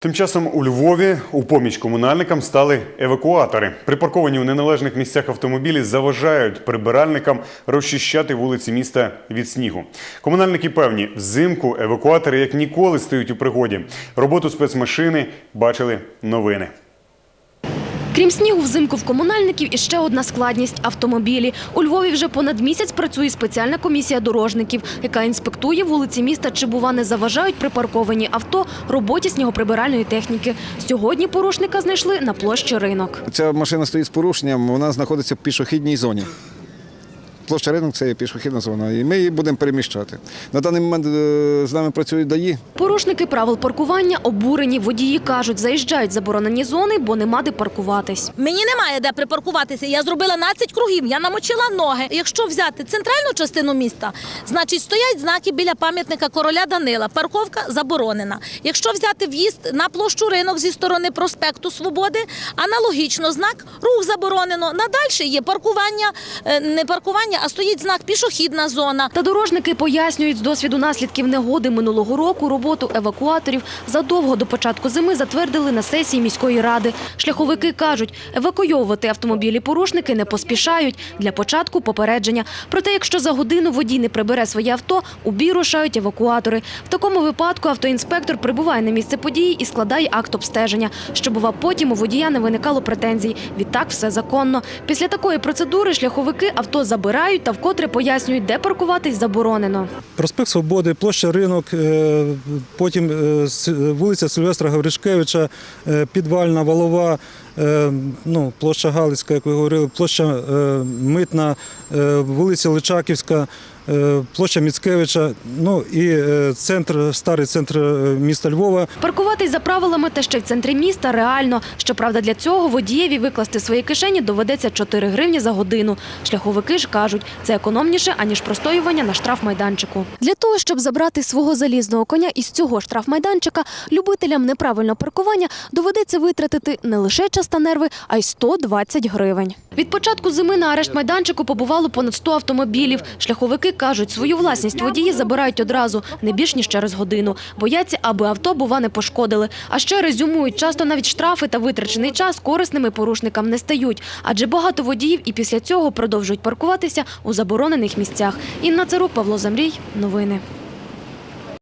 Тим часом у Львові у поміч комунальникам стали евакуатори. Припарковані у неналежних місцях автомобілі заважають прибиральникам розчищати вулиці міста від снігу. Комунальники певні, взимку евакуатори як ніколи стають у пригоді. Роботу спецмашини бачили новини. Крім снігу, взимку в комунальників іще одна складність – автомобілі. У Львові вже понад місяць працює спеціальна комісія дорожників, яка інспектує вулиці міста, чи, бува, не заважають припарковані авто роботі снігоприбиральної техніки. Сьогодні порушника знайшли на площі ринок. Ця машина стоїть з порушенням, вона знаходиться в пішохідній зоні. Площа ринок це є пішохідна зона, і ми її будемо переміщати. На даний момент е, з нами працюють ДАІ. Порушники правил паркування обурені. Водії кажуть, заїжджають заборонені зони, бо нема де паркуватись. Мені немає де припаркуватися. Я зробила 12 кругів, я намочила ноги. Якщо взяти центральну частину міста, значить стоять знаки біля пам'ятника короля Данила. Парковка заборонена. Якщо взяти в'їзд на площу ринок зі сторони проспекту Свободи, аналогічно знак рух заборонено. Надальше є паркування, е, не паркування, а стоїть знак пішохідна зона. Та дорожники пояснюють, з досвіду наслідків негоди минулого року роботу евакуаторів задовго до початку зими затвердили на сесії міської ради. Шляховики кажуть, евакуйовувати автомобілі порушники не поспішають для початку попередження. Проте, якщо за годину водій не прибере своє авто, у рушають евакуатори. В такому випадку автоінспектор прибуває на місце події і складає акт обстеження, щоб бува потім у водія не виникало претензій. Відтак все законно. Після такої процедури шляховики авто забирають та вкотре пояснюють, де паркуватись заборонено. Проспект Свободи, площа ринок, е, потім е, вулиця Сильвестра Гавришкевича, е, підвальна, валова, ну, площа Галицька, як ви говорили, площа е, Митна, е, вулиця Личаківська, е, площа Міцкевича, ну і е, центр, старий центр е, міста Львова. Паркуватись за правилами та ще в центрі міста реально. Щоправда, для цього водієві викласти свої кишені доведеться 4 гривні за годину. Шляховики ж кажуть, це економніше, аніж простоювання на штрафмайданчику. Для того, щоб забрати свого залізного коня із цього штрафмайданчика, любителям неправильного паркування доведеться витратити не лише час та нерви, а й 120 гривень. Від початку зими на арешт майданчику побувало понад 100 автомобілів. Шляховики кажуть, свою власність водії забирають одразу, не більш ніж через годину. Бояться, аби авто, бува, не пошкодили. А ще резюмують, часто навіть штрафи та витрачений час корисними порушникам не стають. Адже багато водіїв і після цього продовжують паркуватися у заборонених місцях. Інна Царук, Павло Замрій. Новини.